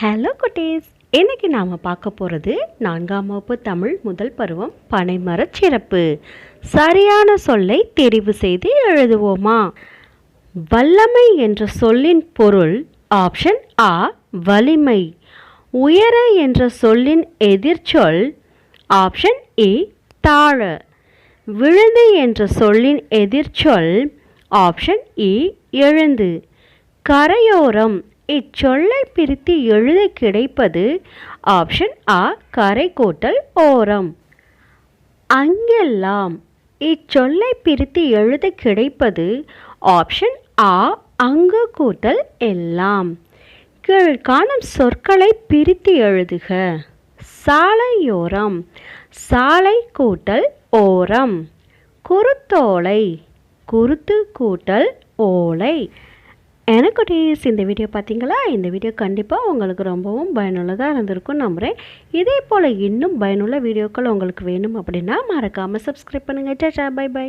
Hello குட்டீஸ். இன்னைக்கு நாம் பார்க்க போகிறது நான்காம் வகுப்பு தமிழ் முதல் பருவம் பனைமரச் சிறப்பு. சரியான சொல்லை தெரிவு செய்து எழுதுவோமா? வல்லமை என்ற சொல்லின் பொருள் ஆப்ஷன் ஆ வலிமை. உயர என்ற சொல்லின் எதிர்ச்சொல் ஆப்ஷன் ஏ e, தாழ. விழுந்து என்ற சொல்லின் எதிர்ச்சொல் ஆப்ஷன் ஏ e, எழுந்து. கரையோரம் இச்சொல்லை பிரித்து எழுத கிடைப்பது ஆப்ஷன் ஆ கரை கூட்டல் ஓரம். அங்கெல்லாம் இச்சொல்லை பிரித்து எழுத கிடைப்பது ஆப்ஷன் ஆ அங்கு கூட்டல் எல்லாம். கீழ்காணும் சொற்களை பிரித்து எழுதுக. சாலையோரம் சாலை கூட்டல் ஓரம். குருத்தோலை குருத்து கூட்டல் ஓலை. எனக்கு இந்த வீடியோ பார்த்தீங்களா? இந்த வீடியோ கண்டிப்பாக உங்களுக்கு ரொம்பவும் பயனுள்ளதாக இருந்திருக்கும் நம்புகிறேன் இதே போல் இன்னும் பயனுள்ள வீடியோக்கள் உங்களுக்கு வேணும் அப்படின்னா மறக்காமல் சப்ஸ்கிரைப் பண்ணுங்கள் டா பை பை